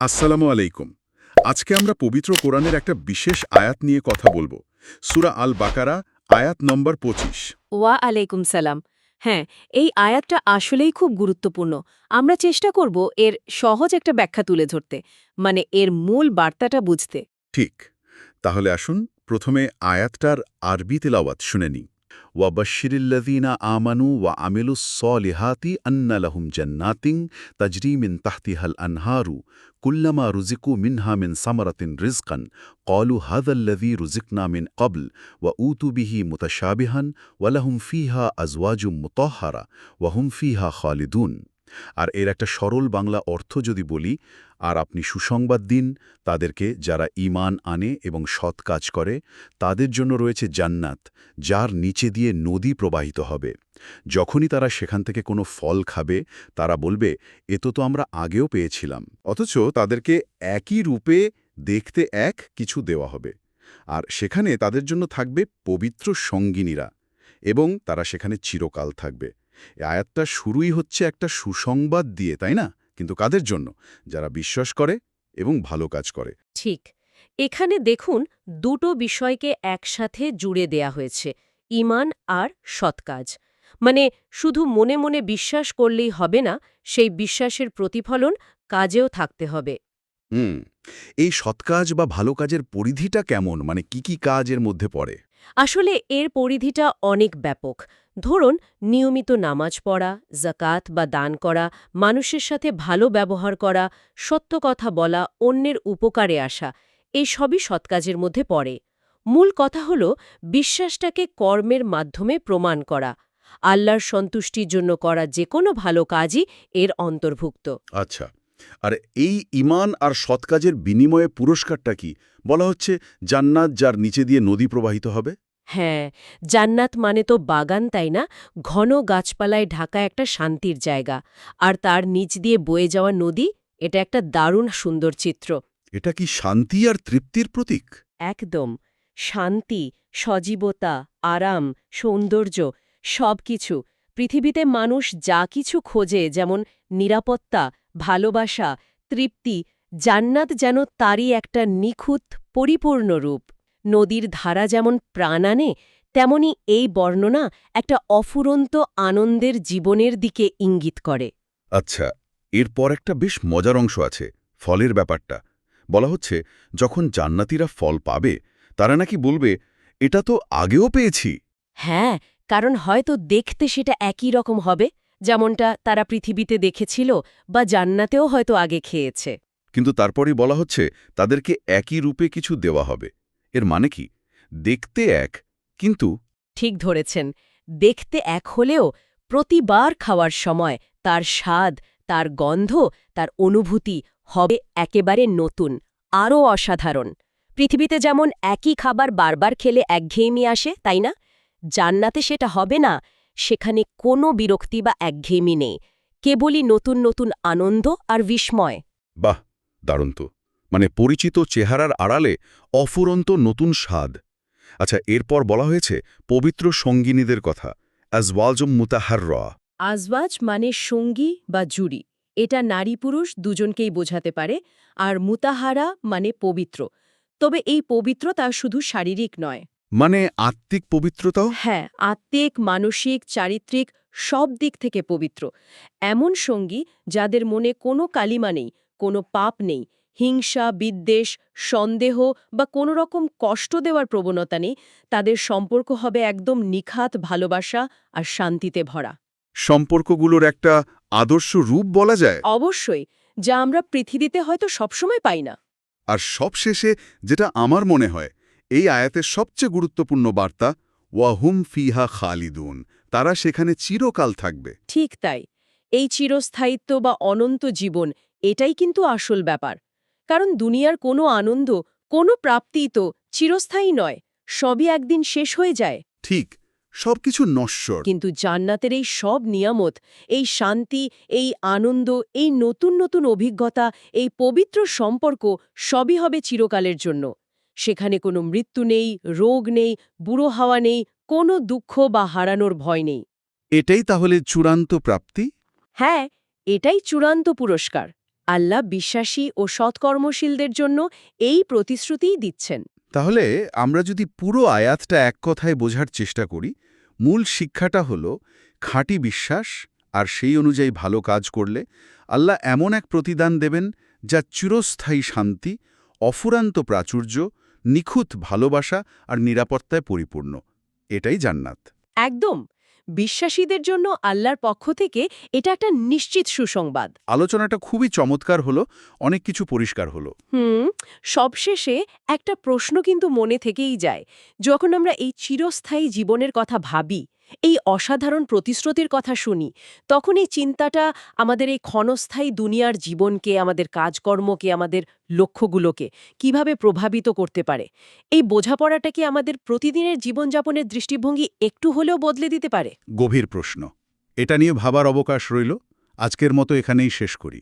আসসালামু আলাইকুম। আজকে আমরা পবিত্র কোরআনের একটা বিশেষ আয়াত নিয়ে কথা বলব। সুরা আল বাকারা আয়াত নম্বর পঁচিশ। ওয়া আলাইকুম সালাম। হ্যাঁ এই আয়াতটা আসলেই খুব গুরুত্বপূর্ণ। আমরা চেষ্টা করব এর সহজ একটা ব্যাখ্যা তুলে ধরতে মানে এর মূল বার্তাটা বুঝতে। ঠিক। তাহলে আসুন প্রথমে আয়াতটার আরবি তেলাওয়াত শুনে নিই। وبشر الذين آمنوا وعملوا الصالحات أن لهم جنات تجري من تحتها الأنهار كلما رزقوا منها من ثمرة رزقا. قالوا هذا الذي رزقنا من قبل وأوتوا به متشابها ولهم فيها أزواج مطهرة وهم فيها خالدون. আর এর একটা সরল বাংলা অর্থ যদি বলি, আর আপনি সুসংবাদ দিন, তাদেরকে যারা ঈমান আনে এবং সৎ কাজ করে, তাদের জন্য রয়েছে জান্নাত, যার নিচে দিয়ে নদী প্রবাহিত হবে। যখনই তারা সেখান থেকে কোনো ফল খাবে, তারা বলবে, এ তো তো আমরা আগেও পেয়েছিলাম। অথচ তাদেরকে একই রূপে দেখতে এক কিছু দেওয়া হবে। আর সেখানে তাদের জন্য থাকবে পবিত্র সঙ্গিনীরা এবং তারা সেখানে চিরকাল থাকবে। এ আয়াতটা শুরুই হচ্ছে একটা সুসংবাদ দিয়ে তাই না? কিন্তু কাদের জন্য? যারা বিশ্বাস করে এবং ভালো কাজ করে। ঠিক। এখানে দেখুন দুটো বিষয়কে একসাথে জুড়ে দেয়া হয়েছে ইমান আর সৎকাজ মানে শুধু মনে মনে বিশ্বাস করলেই হবে না সেই বিশ্বাসের প্রতিফলন কাজেও থাকতে হবে। হুম। এই সৎকাজ বা ভালো কাজের পরিধিটা কেমন? মানে কি কি কাজের মধ্যে পড়ে? আসলে এর পরিধিটা অনেক ব্যাপক। ধরুন, নিয়মিত নামাজ পড়া জাকাত বা দান করা, মানুষের সাথে ভালো ব্যবহার করা, সত্য কথা বলা, অন্যের উপকারে আসা এই সবই সৎকাজের মধ্যে পড়ে। মূল কথা হল, বিশ্বাসটাকে কর্মের মাধ্যমে প্রমাণ করা। আল্লাহর সন্তুষ্টির জন্য করা যে কোনো ভালো কাজই এর অন্তর্ভুক্ত। আচ্ছা। আর এই ইমান আর সৎকাজের বিনিময়ে পুরস্কারটা কি? বলা হচ্ছে জান্নাত যার নিচে দিয়ে নদী প্রবাহিত হবে। হ্যাঁ জান্নাত মানে তো বাগান তাই না? ঘন গাছপালায় ঢাকা একটা শান্তির জায়গা। আর তার নিচ দিয়ে বয়ে যাওয়া নদী এটা একটা দারুণ সুন্দর চিত্র। এটা কি শান্তি আর তৃপ্তির প্রতীক? একদম। শান্তি সজীবতা আরাম সৌন্দর্য সবকিছু। পৃথিবীতে মানুষ যা কিছু খোঁজে যেমন নিরাপত্তা ভালোবাসা তৃপ্তি জান্নাত যেন তারই একটা নিখুঁত পরিপূর্ণ রূপ। নদীর ধারা যেমন প্রাণ আনে তেমনি এই বর্ণনা একটা অফুরন্ত আনন্দের জীবনের দিকে ইঙ্গিত করে। আচ্ছা এরপর একটা বেশ মজার অংশ আছে ফলের ব্যাপারটা। বলা হচ্ছে যখন জান্নাতিরা ফল পাবে তারা নাকি বলবে এটা তো আগেও পেয়েছি। হ্যাঁ কারণ হয়তো দেখতে সেটা একই রকম হবে। যেমনটা তারা পৃথিবীতে দেখেছিল বা জান্নাতেও হয়তো আগে খেয়েছে। কিন্তু তারপরই বলা হচ্ছে তাদেরকে একই রূপে কিছু দেওয়া হবে। এর মানে কি? দেখতে এক কিন্তু ঠিক ধরেছেন। দেখতে এক হলেও প্রতিবার খাওয়ার সময় তার স্বাদ তার গন্ধ তার অনুভূতি হবে একেবারে নতুন আরও অসাধারণ। পৃথিবীতে যেমন একই খাবার বারবার খেলে একঘেয়েমি আসে তাই না? জান্নাতে সেটা হবে না সেখানে কোনো বিরক্তি বা একঘেয়েমি নেই কেবলই নতুন নতুন আনন্দ আর বিস্ময়। বাহ দারুণ তো। মানে পরিচিত চেহারার আড়ালে অফুরন্ত নতুন স্বাদ। আচ্ছা এরপর বলা হয়েছে পবিত্র সঙ্গিনীদের কথা অ্যাজওয়াজম মুতাহার র আজওয়াজ মানে সঙ্গী বা জুড়ি। এটা নারী পুরুষ দুজনকেই বোঝাতে পারে আর মুতাহারা মানে পবিত্র। তবে এই পবিত্রতা শুধু শারীরিক নয়। মানে আত্মিক পবিত্রতাও? হ্যাঁ আত্মিক মানসিক চারিত্রিক সব দিক থেকে পবিত্র। এমন সঙ্গী যাদের মনে কোনো কালিমা নেই কোনো পাপ নেই হিংসা বিদ্বেষ সন্দেহ বা কোনো রকম কষ্ট দেওয়ার প্রবণতা নেই তাদের সম্পর্ক হবে একদম নিখাত ভালোবাসা আর শান্তিতে ভরা। সম্পর্কগুলোর একটা আদর্শ রূপ বলা যায়? অবশ্যই যা আমরা পৃথিবীতে হয়তো সবসময় পাই না। আর সবশেষে যেটা আমার মনে হয় এই আয়াতের সবচেয়ে গুরুত্বপূর্ণ বার্তা ওয়াহুম ফিহা খালিদুন তারা সেখানে চিরকাল থাকবে। ঠিক তাই। এই চিরস্থায়িত্ব বা অনন্ত জীবন এটাই কিন্তু আসল ব্যাপার। কারণ দুনিয়ার কোনো আনন্দ কোনো প্রাপ্তিই তো চিরস্থায়ী নয় সবই একদিন শেষ হয়ে যায়। ঠিক সবকিছু নশ্বর। কিন্তু জান্নাতের এই সব নিয়ামত এই শান্তি এই আনন্দ এই নতুন নতুন অভিজ্ঞতা এই পবিত্র সম্পর্ক সবই হবে চিরকালের জন্য। সেখানে কোনো মৃত্যু নেই রোগ নেই বুড়ো হাওয়া নেই কোনো দুঃখ বা হারানোর ভয় নেই। এটাই তাহলে চূড়ান্ত প্রাপ্তি? হ্যাঁ এটাই চূড়ান্ত পুরস্কার। আল্লাহ বিশ্বাসী ও সৎকর্মশীলদের জন্য এই প্রতিশ্রুতিই দিচ্ছেন। তাহলে আমরা যদি পুরো আয়াতটা এক কথায় বোঝার চেষ্টা করি মূল শিক্ষাটা হল খাঁটি বিশ্বাস আর সেই অনুযায়ী ভালো কাজ করলে আল্লাহ এমন এক প্রতিদান দেবেন যা চিরস্থায়ী শান্তি অফুরান্ত প্রাচুর্য নিখুঁত ভালোবাসা আর নিরাপত্তায় পরিপূর্ণ। এটাই জান্নাত। একদম। বিশ্বাসীদের জন্য আল্লাহর পক্ষ থেকে এটা একটা নিশ্চিত সুসংবাদ। আলোচনাটা খুবই চমৎকার হলো অনেক কিছু পরিষ্কার হলো। হুম সবশেষে একটা প্রশ্ন কিন্তু মনে থেকেই যায় যখন আমরা এই চিরস্থায়ী জীবনের কথা ভাবি এই অসাধারণ প্রতিশ্রুতির কথা শুনি তখন এই চিন্তাটা আমাদের এই ক্ষণস্থায়ী দুনিয়ার জীবনকে, আমাদের কাজকর্মকে, আমাদের লক্ষ্যগুলোকে কীভাবে প্রভাবিত করতে পারে? এই বোঝাপড়াটা কি আমাদের প্রতিদিনের জীবনযাপনের দৃষ্টিভঙ্গি একটু হলেও বদলে দিতে পারে? গভীর প্রশ্ন। এটা নিয়ে ভাবার অবকাশ রইল। আজকের মতো এখানেই শেষ করি।